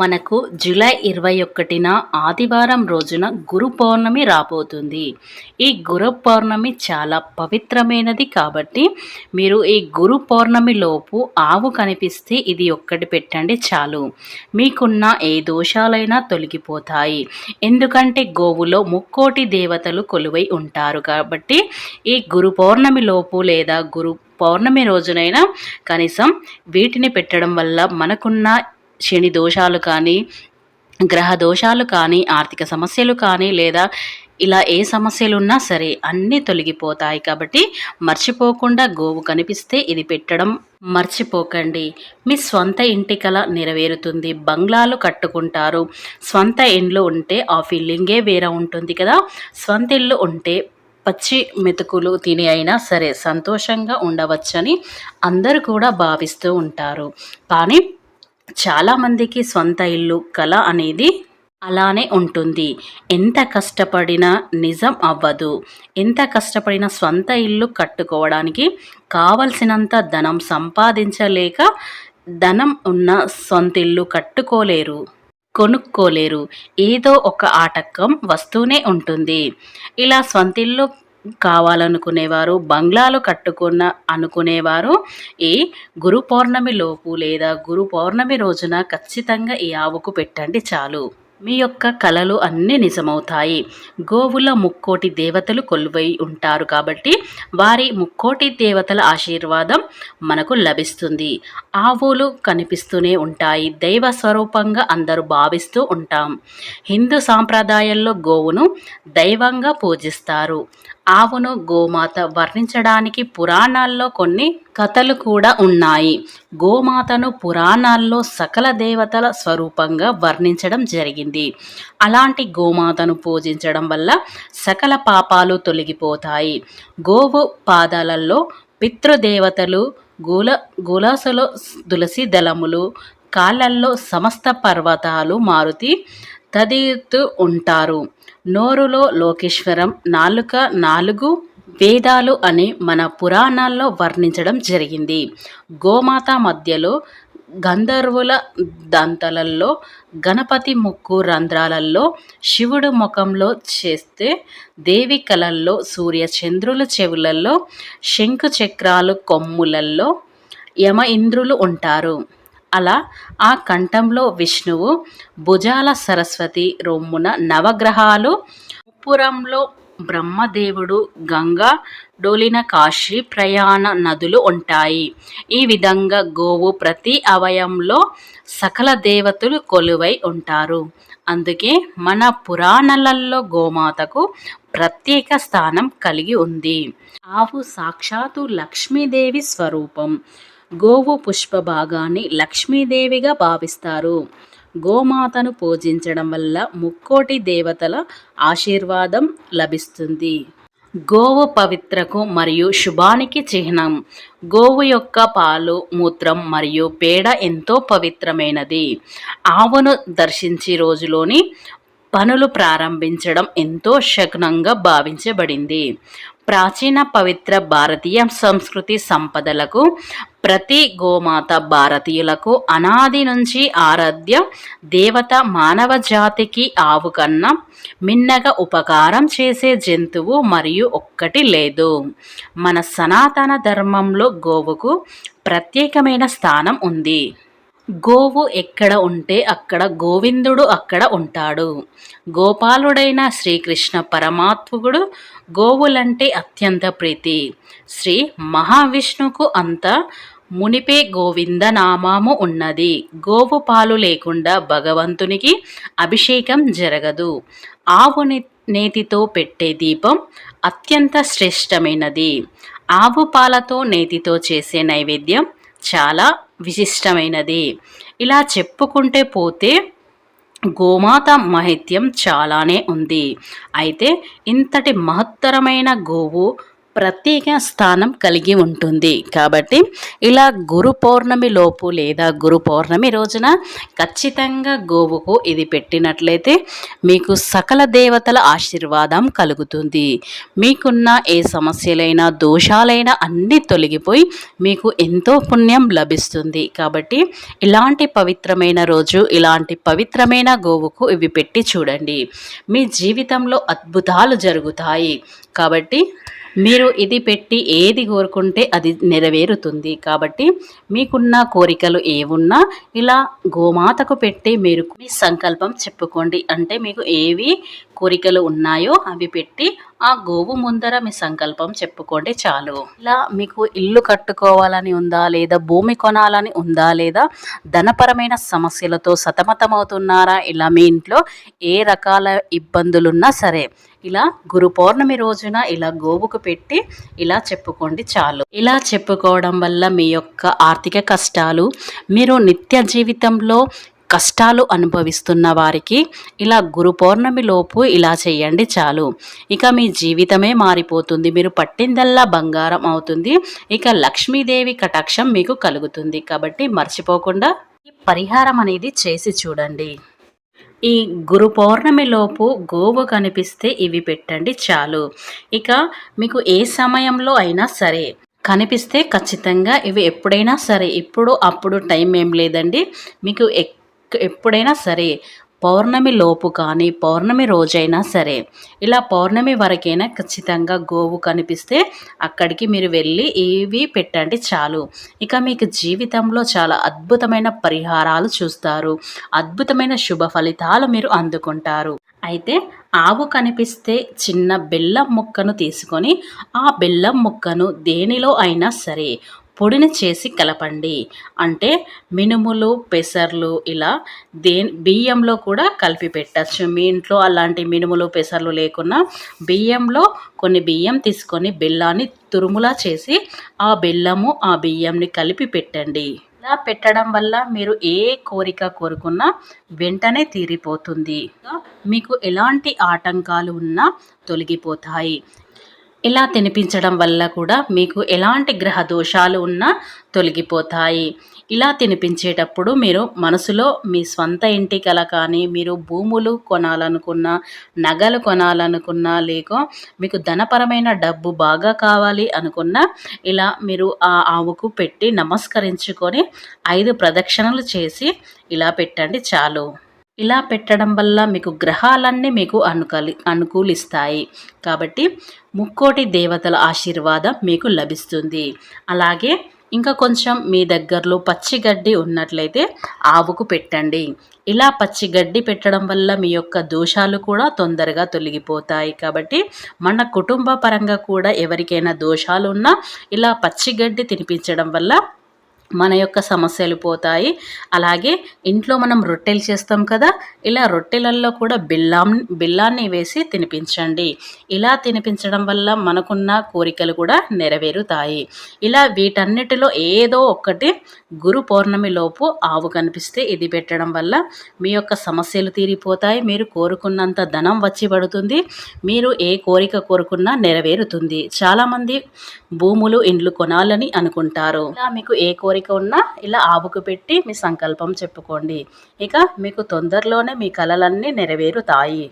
మనకు జూలై ఇరవై ఒకటిన ఆదివారం రోజున గురు పౌర్ణమి రాబోతుంది. ఈ గురు పౌర్ణమి చాలా పవిత్రమైనది కాబట్టి మీరు ఈ గురు పౌర్ణమి లోపు ఆవు కనిపిస్తే ఇది ఒక్కటి పెట్టండి చాలు. మీకున్న ఏ దోషాలైనా తొలగిపోతాయి. ఎందుకంటే గోవులో ముక్కోటి దేవతలు కొలువై ఉంటారు కాబట్టి ఈ గురు పౌర్ణమి లోపు లేదా గురు పౌర్ణమి రోజునైనా కనీసం వీటిని పెట్టడం వల్ల మనకున్న శని దోషాలు కానీ గ్రహ దోషాలు కానీ ఆర్థిక సమస్యలు కానీ లేదా ఇలా ఏ సమస్యలు ఉన్నా సరే అన్నీ తొలగిపోతాయి. కాబట్టి మర్చిపోకుండా గోవు కనిపిస్తే ఇది పెట్టడం మర్చిపోకండి. మీ స్వంత ఇంటి కల నెరవేరుతుంది. బంగ్లాలు కట్టుకుంటారు. స్వంత ఇండ్లు ఉంటే ఆ ఫీలింగే వేరే ఉంటుంది కదా. స్వంత ఇల్లు ఉంటే పచ్చి మెతుకులు తిని అయినా సరే సంతోషంగా ఉండవచ్చని అందరూ కూడా భావిస్తూ ఉంటారు. కానీ చాలామందికి సొంత ఇల్లు కళ అనేది అలానే ఉంటుంది. ఎంత కష్టపడినా నిజం అవ్వదు. ఎంత కష్టపడినా సొంత ఇల్లు కట్టుకోవడానికి కావలసినంత ధనం సంపాదించలేక ధనం ఉన్న సొంత ఇల్లు కట్టుకోలేరు కొనుక్కోలేరు. ఏదో ఒక ఆటకం వస్తూనే ఉంటుంది. ఇలా సొంతిల్లు కావాలనుకునేవారు బంగ్లాలు కట్టుకున్న అనుకునేవారు ఈ గురు పౌర్ణమి లోపు లేదా గురు పౌర్ణమి రోజున ఖచ్చితంగా ఈ ఆవుకు పెట్టండి చాలు. మీ యొక్క కలలు అన్నీ నిజమవుతాయి. గోవుల ముక్కోటి దేవతలు కొలువై ఉంటారు కాబట్టి వారి ముక్కోటి దేవతల ఆశీర్వాదం మనకు లభిస్తుంది. ఆవులు కనిపిస్తూనే ఉంటాయి. దైవ స్వరూపంగా అందరూ భావిస్తూ ఉంటాం. హిందూ సాంప్రదాయంలో గోవును దైవంగా పూజిస్తారు. ఆవును గోమాత వర్ణించడానికి పురాణాల్లో కొన్ని కథలు కూడా ఉన్నాయి. గోమాతను పురాణాల్లో సకల దేవతల స్వరూపంగా వర్ణించడం జరిగింది. అలాంటి గోమాతను పూజించడం వల్ల సకల పాపాలు తొలగిపోతాయి. గోవు పాదాలలో పితృదేవతలు గుల గులాసలో తులసి దళములు కాళ్ళల్లో సమస్త పర్వతాలు మారుతి తదితూ ఉంటారు. నోరులో లోకేశ్వరం నాలుక నాలుగు వేదాలు అని మన పురాణాల్లో వర్ణించడం జరిగింది. గోమాత మధ్యలో గంధర్వుల దంతలల్లో గణపతి ముక్కు రంధ్రాలలో శివుడు ముఖంలో చేస్తే దేవి కళల్లో సూర్య చంద్రుల చెవులలో శంకు చక్రాలు కొమ్ములలో యమ ఇంద్రులు ఉంటారు. అలా ఆ కంఠంలో విష్ణువు భుజాల సరస్వతి రొమ్మున నవగ్రహాలు ఉప్పురంలో బ్రహ్మదేవుడు గంగా డోలిన కాశీ ప్రయాణ నదులు ఉంటాయి. ఈ విధంగా గోవు ప్రతి అవయంలో సకల దేవతలు కొలువై ఉంటారు. అందుకే మన పురాణాలలో గోమాతకు ప్రత్యేక స్థానం కలిగి ఉంది. ఆవు సాక్షాత్తు లక్ష్మీదేవి స్వరూపం. గోవు పుష్ప భాగాన్ని లక్ష్మీదేవిగా భావిస్తారు. గోమాతను పూజించడం వల్ల ముక్కోటి దేవతల ఆశీర్వాదం లభిస్తుంది. గోవు పవిత్రకు మరియు శుభానికి చిహ్నం. గోవు యొక్క పాలు మూత్రం మరియు పేడ ఎంతో పవిత్రమైనది. ఆవును దర్శించి రోజులోని పనులు ప్రారంభించడం ఎంతో శకునంగా భావించబడింది. ప్రాచీన పవిత్ర భారతీయ సంస్కృతి సంపదలకు ప్రతి గోమాత భారతీయులకు అనాది నుంచి ఆరాధ్య దేవత మానవ జాతికి ఆవు కన్నా మిన్నగా ఉపకారం చేసే జంతువు మరియు ఒక్కటి లేదు. మన సనాతన ధర్మంలో గోవుకు ప్రత్యేకమైన స్థానం ఉంది. గోవు ఎక్కడ ఉంటే అక్కడ గోవిందుడు అక్కడ ఉంటాడు. గోపాలుడైన శ్రీకృష్ణ పరమాత్ముడు గోవులంటే అత్యంత ప్రీతి. శ్రీ మహావిష్ణుకు అంత మునిపే గోవింద నామాము ఉన్నది. గోవు పాలు లేకుండా భగవంతునికి అభిషేకం జరగదు. ఆవు నేతితో పెట్టే దీపం అత్యంత శ్రేష్టమైనది. ఆవు పాలతో నేతితో చేసే నైవేద్యం చాలా విశిష్టమైనది. ఇలా చెప్పుకుంటే పోతే గోమాత మహిత్యం చాలానే ఉంది. అయితే ఇంతటి మహత్తరమైన గోవు ప్రత్యేక స్థానం కలిగి ఉంటుంది. కాబట్టి ఇలా గురు పౌర్ణమి లోపు లేదా గురు పౌర్ణమి రోజున ఖచ్చితంగా గోవుకు ఇది పెట్టినట్లయితే మీకు సకల దేవతల ఆశీర్వాదం కలుగుతుంది. మీకున్న ఏ సమస్యలైనా దోషాలైనా అన్నీ తొలగిపోయి మీకు ఎంతో పుణ్యం లభిస్తుంది. కాబట్టి ఇలాంటి పవిత్రమైన రోజు ఇలాంటి పవిత్రమైన గోవుకు ఇవి పెట్టి చూడండి. మీ జీవితంలో అద్భుతాలు జరుగుతాయి. కాబట్టి మీరు ఇది పెట్టి ఏది కోరుకుంటే అది నెరవేరుతుంది. కాబట్టి మీకున్న కోరికలు ఏవున్నా ఇలా గోమాతకు పెట్టి మీరు మీ సంకల్పం చెప్పుకోండి. అంటే మీకు ఏవి కోరికలు ఉన్నాయో అవి పెట్టి ఆ గోవు ముందర మీ సంకల్పం చెప్పుకోండి చాలు. ఇలా మీకు ఇల్లు కట్టుకోవాలని ఉందా లేదా భూమి కొనాలని ఉందా లేదా ధనపరమైన సమస్యలతో సతమతమవుతున్నారా ఇలా మీ ఇంట్లో ఏ రకాల ఇబ్బందులున్నా సరే ఇలా గురు పౌర్ణమి రోజున ఇలా గోవుకు పెట్టి ఇలా చెప్పుకోండి చాలు. ఇలా చెప్పుకోవడం వల్ల మీ యొక్క ఆర్థిక కష్టాలు మీరు నిత్య జీవితంలో కష్టాలు అనుభవిస్తున్న వారికి ఇలా గురు పౌర్ణమిలోపు ఇలా చేయండి చాలు. ఇక మీ జీవితమే మారిపోతుంది. మీరు పట్టిందల్లా బంగారం అవుతుంది. ఇక లక్ష్మీదేవి కటాక్షం మీకు కలుగుతుంది. కాబట్టి మర్చిపోకుండా ఈ పరిహారం అనేది చేసి చూడండి. ఈ గురు పౌర్ణమిలోపు గోవు కనిపిస్తే ఇవి పెట్టండి చాలు. ఇక మీకు ఏ సమయంలో అయినా సరే కనిపిస్తే ఖచ్చితంగా ఇవి ఎప్పుడైనా సరే ఇప్పుడు అప్పుడు టైం ఏం లేదండి. మీకు ఎక్ ఎప్పుడైనా సరే పౌర్ణమి లోపు కానీ పౌర్ణమి రోజైనా సరే ఇలా పౌర్ణమి వరకైనా ఖచ్చితంగా గోవు కనిపిస్తే అక్కడికి మీరు వెళ్ళి ఇవి పెట్టండి చాలు. ఇక మీకు జీవితంలో చాలా అద్భుతమైన పరిహారాలు చూస్తారు. అద్భుతమైన శుభ ఫలితాలు మీరు అందుకుంటారు. అయితే ఆవు కనిపిస్తే చిన్న బెల్లం ముక్కను తీసుకొని ఆ బెల్లం ముక్కను దేనిలో అయినా సరే పొడిని చేసి కలపండి. అంటే మినుములు పెసర్లు ఇలా దే బియ్యంలో కూడా కలిపి పెట్టచ్చు. మీ ఇంట్లో అలాంటి మినుములు పెసర్లు లేకున్నా బియ్యంలో కొన్ని బియ్యం తీసుకొని బెల్లాన్ని తురుములా చేసి ఆ బెల్లము ఆ బియ్యంని కలిపి పెట్టండి. ఇలా పెట్టడం వల్ల మీరు ఏ కోరిక కోరుకున్నా వెంటనే తీరిపోతుంది. మీకు ఎలాంటి ఆటంకాలు ఉన్నా తొలగిపోతాయి. ఇలా తినిపించడం వల్ల కూడా మీకు ఎలాంటి గ్రహ దోషాలు ఉన్నా తొలగిపోతాయి. ఇలా తినిపించేటప్పుడు మీరు మనసులో మీ స్వంత ఇంటి కల కానీ మీరు భూములు కొనాలనుకున్నా నగలు కొనాలనుకున్నా లేక మీకు ధనపరమైన డబ్బు బాగా కావాలి అనుకున్నా ఇలా మీరు ఆ ఆవుకు పెట్టి నమస్కరించుకొని ఐదు ప్రదక్షిణలు చేసి ఇలా పెట్టండి చాలు. ఇలా పెట్టడం వల్ల మీకు గ్రహాలన్నీ మీకు అనుకలి అనుకూలిస్తాయి. కాబట్టి ముక్కోటి దేవతల ఆశీర్వాదం మీకు లభిస్తుంది. అలాగే ఇంకా కొంచెం మీ దగ్గరలో పచ్చిగడ్డి ఉన్నట్లయితే ఆవుకు పెట్టండి. ఇలా పచ్చిగడ్డి పెట్టడం వల్ల మీ యొక్క దోషాలు కూడా తొందరగా తొలగిపోతాయి. కాబట్టి మన కుటుంబ పరంగా కూడా ఎవరికైనా దోషాలు ఉన్నా ఇలా పచ్చిగడ్డి తినిపించడం వల్ల మన యొక్క సమస్యలు పోతాయి. అలాగే ఇంట్లో మనం రొట్టెలు చేస్తాం కదా ఇలా రొట్టెలల్లో కూడా బిల్లాం బిల్లాన్ని వేసి తినిపించండి. ఇలా తినిపించడం వల్ల మనకున్న కోరికలు కూడా నెరవేరుతాయి. ఇలా వీటన్నిటిలో ఏదో ఒక్కటి గురు పౌర్ణమిలోపు ఆవు కనిపిస్తే ఇది పెట్టడం వల్ల మీ యొక్క సమస్యలు తీరిపోతాయి. మీరు కోరుకున్నంత ధనం వచ్చి పడుతుంది. మీరు ఏ కోరిక కోరుకున్నా నెరవేరుతుంది. చాలామంది భూములు ఇండ్లు కొనాలని అనుకుంటారు. ఇలా మీకు ఏ కోరిక కోరిక ఉన్నా ఇలా ఆవుకు పెట్టి మీ సంకల్పం చెప్పుకోండి. ఇక మీకు తొందరలోనే మీ కలలన్నీ నెరవేరుతాయి.